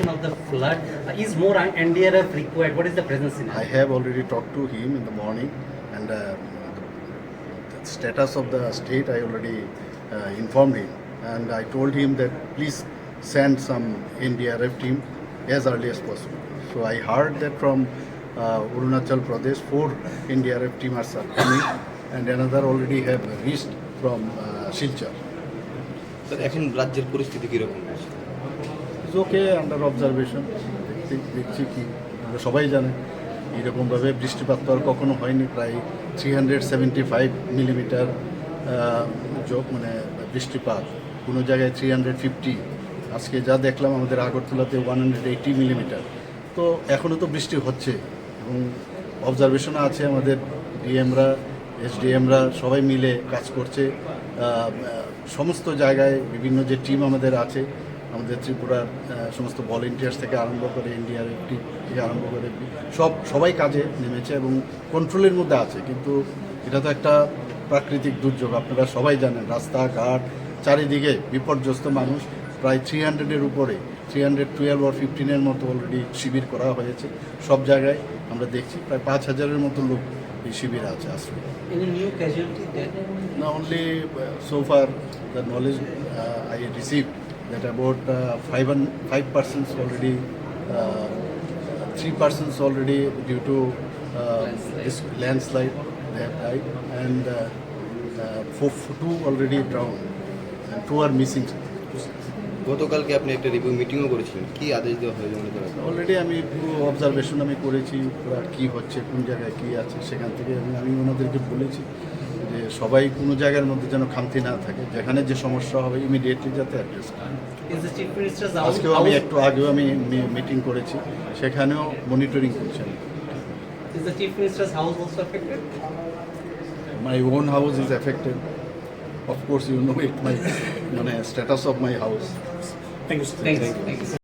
of the flood. Uh, is more NDRF required? What is the present scenario? I have already talked to him in the morning, and uh, the status of the state I already uh, informed him, and I told him that please send some NDRF team as early as possible. So I heard that from uh, Arunachal Pradesh, four NDRF teams are coming, and another already have reached from uh, Silchar. Sir এখন রাজ্যের পরিস্থিতি কীরকম is okay under observation দেখছি কি, আমরা সবাই জানে এরকমভাবে বৃষ্টিপাত তো আর কখনো হয়নি, প্রায় three hundred seventy five millimetre মানে বৃষ্টিপাত। কোনো জায়গায় থ্রি হান্ড্রেড ফিফটি আজকে যা দেখলাম আমাদের আগরতলাতে ওয়ান হান্ড্রেড এইটি মিলিমিটার তো এখনও তো বৃষ্টি হচ্ছে এবং অবজারভেশনে আছে আমাদের ডিএমরা এসডিএমরা সবাই মিলে কাজ করছে। সমস্ত জায়গায় বিভিন্ন যে টিম আমাদের আছে আমাদের ত্রিপুরার সমস্ত ভলেন্টিয়ার্স থেকে আরম্ভ করে এনডিআরএফ টিম থেকে আরম্ভ করে সব সবাই কাজে নেমেছে এবং কন্ট্রোলের মধ্যে আছে। কিন্তু এটা তো একটা প্রাকৃতিক দুর্যোগ আপনারা সবাই জানেন রাস্তাঘাট চারিদিকে বিপর্যস্ত মানুষ। প্রায় থ্রি হান্ড্রেডের উপরে থ্রি হান্ড্রেড টুয়েলভ আর ফিফটিনের মতো অলরেডি শিবির করা হয়েছে। সব জায়গায় আমরা দেখছি প্রায় পাঁচ হাজারের মতো লোক এই শিবিরে আছে আশ্রয় Any new casualty the knowledge I uh, uh, that about uh, five and five persons already, uh, three persons already due to uh, this landslide they have died, and uh, uh, for two already drowned, and two are missing. গতকালকে আপনি একটা review মিটিংও করেছিলেন কি আদেশ দেওয়া হয়েছে মনে করেন অলরেডি আমি পুরো অবজারভেশন আমি করেছি কী হচ্ছে কোন জায়গায় কী আছে সেখান থেকে আমি ওনাদেরকে বলেছি যে সবাই কোনো জায়গার মধ্যে যেন খামতি না থাকে যেখানে যে সমস্যা হবে ইমিডিয়েটলি যাতে অ্যাড্রেস করে Is the chief minister's house? আজকেও আমি একটু আগেও আমি মিটিং করেছি সেখানেও মনিটরিং করছেন Is the chief minister's house also affected? My own house is affected of course you know it my মানে status of my house Thank you. Thank you.